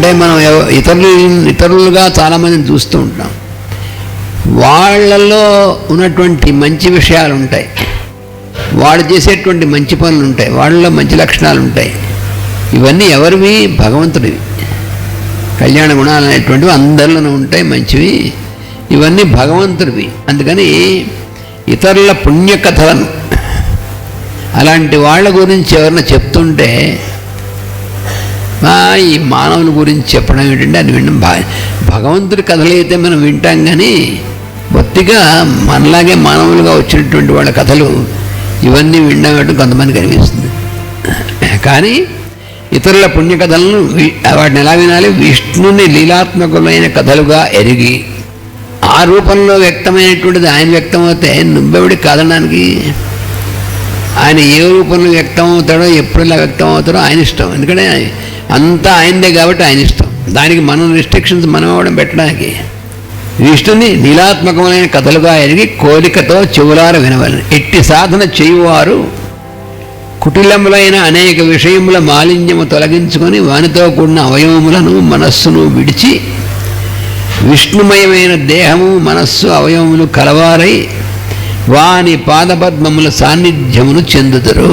అంటే మనం ఇతరులు ఇతరులుగా చాలామందిని చూస్తూ ఉంటాం. వాళ్ళల్లో ఉన్నటువంటి మంచి విషయాలు ఉంటాయి వాళ్ళు చేసేటువంటి మంచి పనులు ఉంటాయి వాళ్ళలో మంచి లక్షణాలు ఉంటాయి ఇవన్నీ ఎవరివి? భగవంతుడివి. కళ్యాణ గుణాలు అనేటువంటివి అందరిలోనూ ఉంటాయి మంచివి. ఇవన్నీ భగవంతుడివి. అందుకని ఇతరుల పుణ్యకథలను అలాంటి వాళ్ళ గురించి ఎవరైనా చెప్తుంటే ఈ మానవుని గురించి చెప్పడం ఏంటంటే అది వినడం భా భగవంతుడి కథలు అయితే మనం వింటాం కానీ బొత్తిగా మనలాగే మానవులుగా వచ్చినటువంటి వాళ్ళ కథలు ఇవన్నీ వినడం ఏంటో కనిపిస్తుంది కానీ ఇతరుల పుణ్యకథలను వాటిని ఎలా వినాలి? విష్ణుని లీలాత్మకమైన కథలుగా ఎరిగి ఆ రూపంలో వ్యక్తమైనటువంటిది ఆయన వ్యక్తమవుతే నువ్వెవడి కాదనడానికి ఆయన ఏ రూపంలో వ్యక్తం అవుతాడో ఎప్పుడులా వ్యక్తం అవుతాడో ఆయన ఇష్టం. ఎందుకంటే అంతా ఆయనదే కాబట్టి ఆయన ఇష్టం. దానికి మనం రిస్ట్రిక్షన్స్ మనం ఇవ్వడం పెట్టడానికి విష్ణుని నీలాత్మకమైన కథలుగా ఎరిగి కోరికతో చెవులార వినవలని. ఎట్టి సాధన చేయువారు కుటిలములైన అనేక విషయముల మాలిన్యము తొలగించుకొని వానితో కూడిన అవయవములను మనస్సును విడిచి విష్ణుమయమైన దేహము మనస్సు అవయవములు కలవారై వాని పాదపద్మముల సాన్నిధ్యమును చెందుదురు.